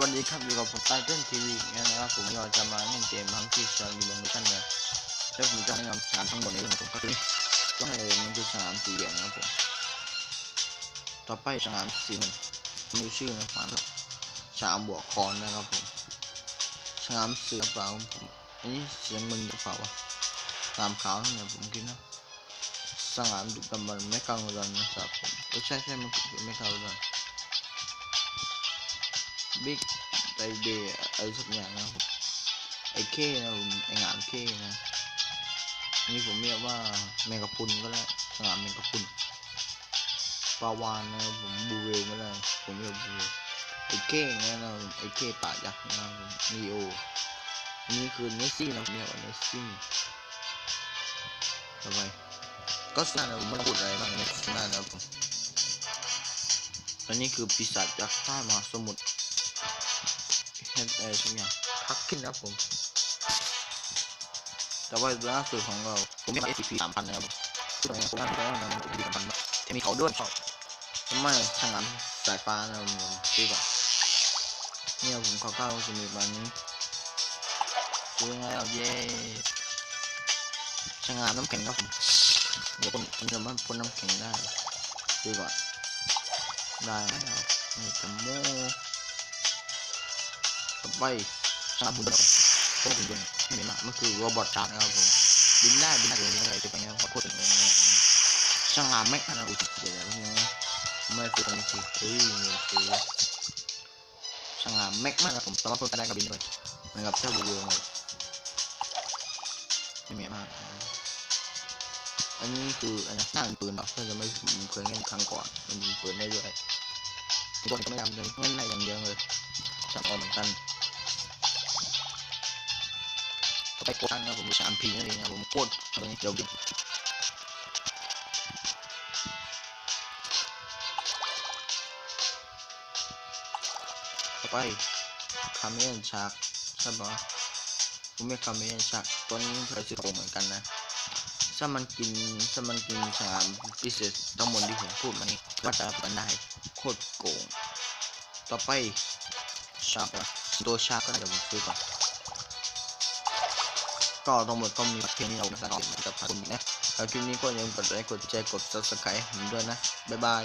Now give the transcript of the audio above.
วัสดีครับอยู่กับผมไตเติ้ลทีวีนะครับผมเราจะมาเล่นเกมทั้งที่ชาลีบังชันนะแล้วผมจะให้นำสามทั้งหมดในของผมก็คือก็ให้มันคือสนามสีเหลืองนะครับผมต่อไปสนามสีหนึ่งมีชื่อนะครับสามบวกคอนนะครับผมสนามเสือเปล่าผมอันนี้เสียงมึนหรือเปล่าวะสนามขาวนั่นะผมคิดนะสนามดุดันบันไม่กังวลนะครับผมเออใช่ใช่มันไม่กังวล บิ๊กไอเดย์อะไรสักอย่างนะครับไอเคนะผมไองามเคนะนี่ผมเรียกว่าแมงกะพุนก็ได้สนามแมงกะพุนปลาวานนะผมบูเวลก็ได้ผมเรียกบูเวลไอเคอย่างเงี้ยนะไอเคป่ายักษ์นะมนีโอนี่คือเนสซี่นะผมเรียกว่าเนสซี่ทำไมก็สร้านะผมไม่พูดอะไรมากในสร้านะผมอันนี้คือปีศาจยักษ์ใต้มหาสมุทร เห็นอะไรสักอย่างพักขึ้นครับผม แต่ว่าล่าสุดของเรา ผมมีมา SCP สามพันนะครับซึ่งตรงนี้ผมน่าจะว่ามันเป็นสามพันที่มีเขาด้วยทำไมช่างงานสายฟ้านะผมซื้อก่อนเนี่ยผมขอก้าวจะมีวันนี้ซื้อไงเอาเย่ช่างงานน้ำแข็งครับผมเดี๋ยวคนคนจะมาพ่นน้ำแข็งได้ซื้อก่อนได้ครับนี่จะโม่ ต่อไปสามหุ่นยนต์พวกหุ่นยนต์ที่มีมามันคือโรบอทชาร์นะครับผมบินได้บินได้เลยบินได้จะไปเนี่ยขอพูดถึงช่างงานแม็กนะอุจิเดี๋ยวนี้ไม่คือตรงนี้สิเฮ้ยนี่คือช่างงานแม็กมากครับผมสามารถพูดได้กับบินด้วยนะครับเจ้าบุญเลยไม่มีมากอันนี้คืออันนี้หน้าเป็นปืนแบบเพื่อจะไม่เคยเล่นครั้งก่อนมันยิงปืนได้ด้วยตัวนี้ก็ไม่ดำเลยเล่นได้อย่างเดียวเลยช่างออกเหมือนกัน็ไปกดตั้งนะผมสามพีนั่นเองนะผมกดตรงนี้เดี๋ยวดิต่อไปคาเมนชากใช่ปะผมไม่คาเมนชากตัวนี้เคยซื้อผมเหมือนกันนะถ้ามันกินถ้ามันกินสามพิเศษทั้งหมดที่ผมพูดมานี้ก็จะรับกันได้โคตรโกงต่อไปชาร์กตัวชาร์กก็เดี๋ยวผมซื้อก่อน ก็ทั้งหมดก็มีเพียงนี้เรานะครับกับคุณนะแล้วคลิปนี้ก็อย่าลืมกดไลค์กดแชร์กด subscribe ผมด้วยนะบ๊ายบาย